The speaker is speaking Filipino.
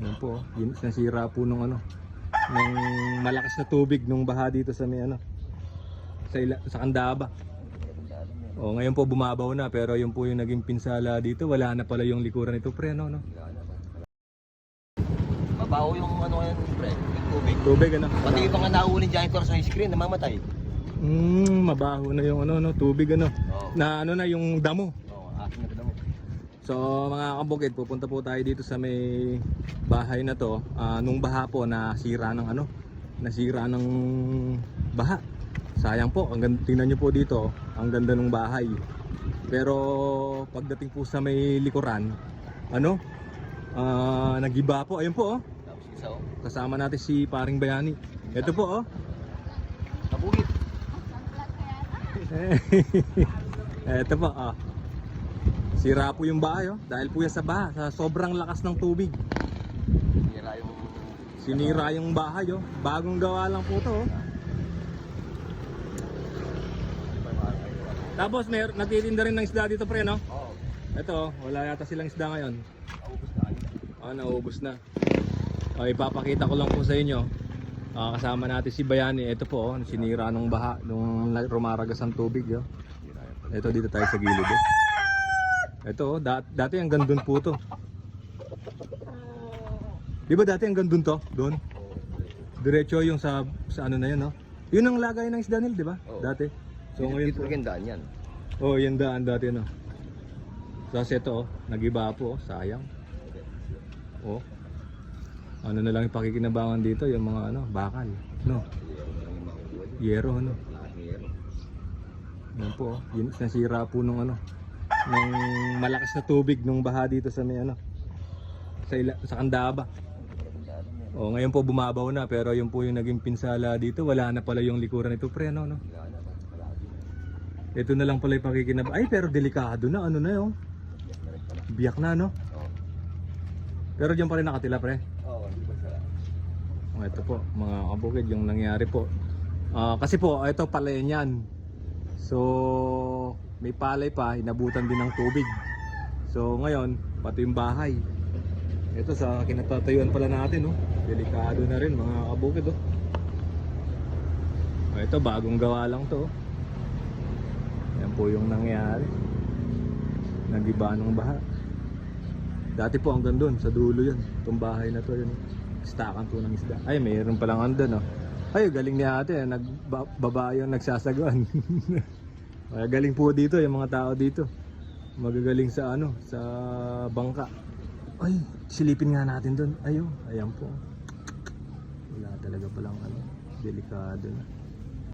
Yan po, yun, nasira po nung ano, nung malakas na tubig nung baha dito sa may ano, sa, ila, sa Candaba. O ngayon po bumabaw na pero yun po yung naging pinsala dito, wala na pala yung likuran nito pre no, no? Mabaho yung ano yan, pre, yung tubig. Tubig ano? Pati yung mga naulin janitor sa screen, namamatay. Mm, mabaho na yung ano no, tubig ano. Oo. Na ano na yung damo. Oo, akin na ito mo. So mga kabukid, pupunta po tayo dito sa may bahay na to. Ah, nung baha po nasira ng ano, nasira ng baha. Sayang po, ang ganda, tingnan nyo po dito, ang ganda ng bahay. Pero pagdating po sa may likuran, ano, ah, nagiba po, ayun po oh. Oh, Kasama natin si Paring Bayani. Ito po oh. nabugit. Ito po ah. Sira po yung bahay oh, dahil po yan sa baha, sa sobrang lakas ng tubig. Nira yung... Sinira yung bahay oh. Bagong gawa lang po to oh. Tapos may nagtitinda rin ng isda dito pre no? Oo, Ito, oh, wala yata silang isda ngayon. naubos na. Ah, naubos na. Okay, ipapakita ko lang po sa inyo. Ah, kasama natin si Bayani. Ito po, oh, sinira ng baha nung rumaragas ang tubig. Oh. Ito dito tayo sa gilid. Oh. Ito, oh, dat- dati ang gandun po to. Di ba dati ang gandun to? Doon? Diretso yung sa sa ano na yun, no? Yun ang lagay ng isda nila, di ba? Oo. Dati. So Dito- ngayon dito po. magandaan yan. Oh, yung daan dati no. Tapos ito oh, nagiba po, oh, sayang. Oh. Ano na lang yung pakikinabangan dito, yung mga ano, bakal. No, yero ano. Yan po, oh. yun, nasira po nung ano, nung malakas na tubig nung baha dito sa may ano, sa, ila, sa Candaba. Oh, ngayon po bumabaw na pero yun po yung naging pinsala dito, wala na pala yung likuran nito pre no, no. Ito na lang pala yung. Ay, pero delikado na. Ano na yun? Biyak na, no? Pero diyan pa rin nakatila, pre. Oo? Oh, ito po, mga kabukid, yung nangyari po. Ah, kasi po, ito palay niyan. So, may palay pa, inabutan din ng tubig. So, ngayon, pati yung bahay. Ito sa kinatatayuan pala natin, no? Delikado na rin, mga kabukid, oh. Oh, ito, bagong gawa lang to, oh. Yan po yung nangyari. Nagiba ng baha. Dati po hanggang doon, sa dulo yan. Itong bahay na to, yun. Stakan po ng isda. Ay, mayroon palang andun, no? Ay, galing ni ate, nagbaba yung nagsasagawan. Ay, galing po dito, yung mga tao dito. Magagaling sa ano, sa bangka. Ay, silipin nga natin doon. Ayun, ayan po. Wala talaga palang ano, delikado na.